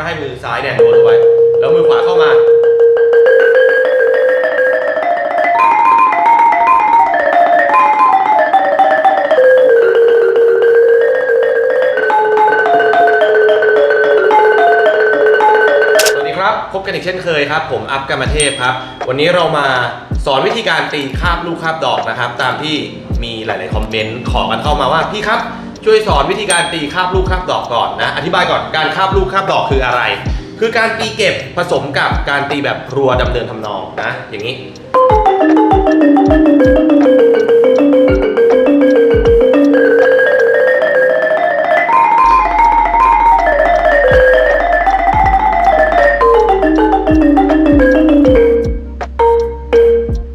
ก็ให้มือซ้ายเนี่ยโดนเอาไว้ แล้วมือขวาเข้ามา สวัสดีครับ พบกันอีกเช่นเคยครับ ผมอัพกรรมเทพครับ วันนี้เรามาสอนวิธีการตีคาบลูกคาบดอกนะครับ ตามที่มีหลาย ๆ คอมเมนต์ขอกันเข้ามาว่าพี่ครับ ช่วยสอนวิธีการตีคาบลูกคาบดอกก่อนนะ อธิบายก่อนการคาบลูกคาบดอกคืออะไร คือการตีเก็บผสมกับการตีแบบรัวดำเนินทำนองนะ อย่างนี้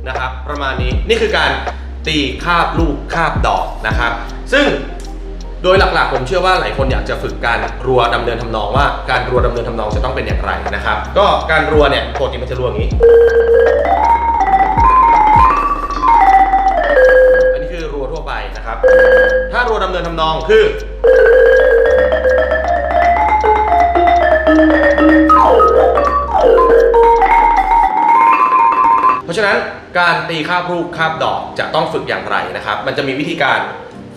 นะครับ ประมาณนี้นี่คือการตีคาบลูกคาบดอกนะครับ ซึ่ง โดยหลักๆ ผมเชื่อว่าหลายคนอยากจะฝึกการรัวดำเนินทำนองว่า การรัวดำเนินทำนองจะต้องเป็นอย่างไรนะครับ ก็การรัวเนี่ยปกติมันจะรัวอย่างนี้อันนี้คือรัวทั่วไปนะครับ ถ้ารัวดำเนินทำนองคือเพราะฉะนั้นการตีคาบลูกคาบดอกจะต้องฝึกอย่างไรนะครับ มันจะมีวิธีการ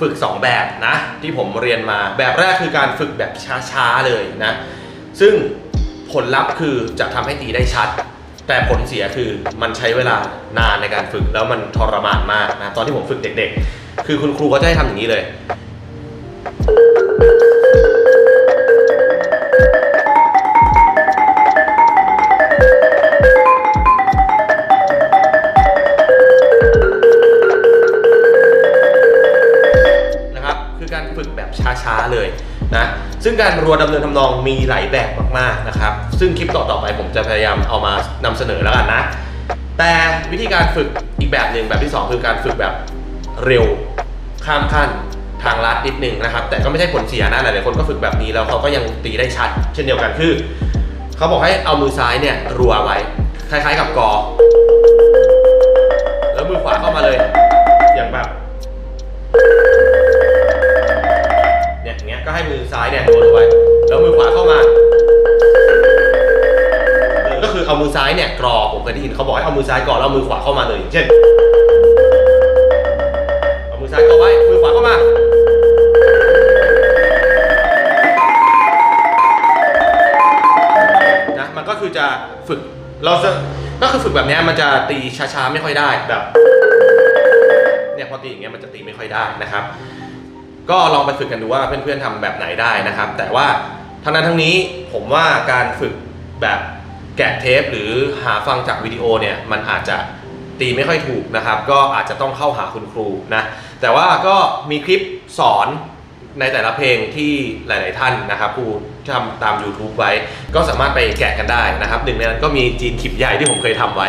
ฝึก 2 แบบนะ ที่ผมเรียนมาแบบแรกคือการฝึกแบบช้าๆเลยนะ ซึ่งผลลัพธ์คือจะทำให้ตีได้ชัด แต่ผลเสียคือมันใช้เวลานานในการฝึกแล้วมันทรมานมากนะตอนที่ผมฝึกเด็ก ๆ คือคุณครูก็จะให้ทำอย่างนี้เลย ช้าๆเลยนะซึ่งการรัวดำเนินทำนองมีหลายแบบมากๆนะครับ ซึ่งคลิปต่อๆไปผมจะพยายามเอามานำเสนอแล้วกันนะ แต่วิธีการฝึกอีกแบบหนึ่งแบบที่สองคือการฝึกแบบเร็วข้ามขั้นทางลัดนิดหนึ่งนะครับ แต่ก็ไม่ใช่ผลเสียนะหลายๆคนก็ฝึกแบบนี้แล้วเขาก็ยังตีได้ชัด เช่นเดียวกันคือเขาบอกให้เอามือซ้ายเนี่ยรัวไว้ คล้ายๆกับกอ แล้วมือขวาเข้ามาเลย ก็ให้มือซ้ายเนี่ยโดนเอาไว้ แล้วมือขวาเข้ามา ก็คือเอามือซ้ายเนี่ยกรอผมเคยได้ยินเขาบอกให้เอามือซ้ายกรอแล้วมือขวาเข้ามาเลยอย่างเช่น เอามือซ้ายกรอไว้ มือขวาเข้ามานะมันก็คือจะฝึกเราจะก็คือฝึกแบบนี้มันจะตีช้าๆไม่ค่อยได้แบบเนี่ยพอตีอย่างเงี้ยมันจะตีไม่ค่อยได้นะครับ ก็ลองไปฝึกกันดูว่าเพื่อนๆทำแบบไหนได้นะครับ แต่ว่าทั้งนั้นทั้งนี้ผมว่าการฝึกแบบแกะเทปหรือหาฟังจากวิดีโอเนี่ยมันอาจจะตีไม่ค่อยถูกนะครับ ก็อาจจะต้องเข้าหาคุณครูนะแต่ว่าก็มีคลิปสอนในแต่ละเพลงที่หลาย ๆ ท่านนะครับครูทำตาม YouTube ไว้ ก็สามารถไปแกะกันได้นะครับหนึ่งในนั้นก็มีจีนขิบใหญ่ที่ผมเคยทำไว้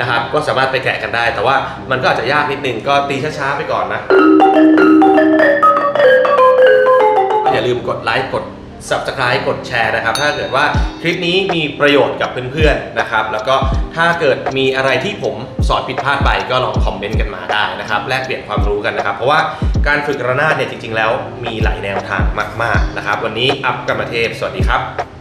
นะครับ ก็สามารถไปแกะกันได้ แต่ว่ามันก็อาจจะยากนิดนึงก็ตีช้า ๆ ไปก่อนนะ ลืมกดไลค์กด Subscribe กดแชร์นะครับ ถ้าเกิดว่าคลิปนี้มีประโยชน์กับเพื่อนๆนะครับ แล้วก็ถ้าเกิดมีอะไรที่ผมสอนผิดพลาดไปก็ลองคอมเมนต์กันมาได้นะครับ แลกเปลี่ยนความรู้กันนะครับ เพราะว่าการฝึกระนาดเนี่ยจริง ๆ แล้วมีหลายแนวทางมาก ๆนะครับ วันนี้อัพกรรมเทพ สวัสดีครับ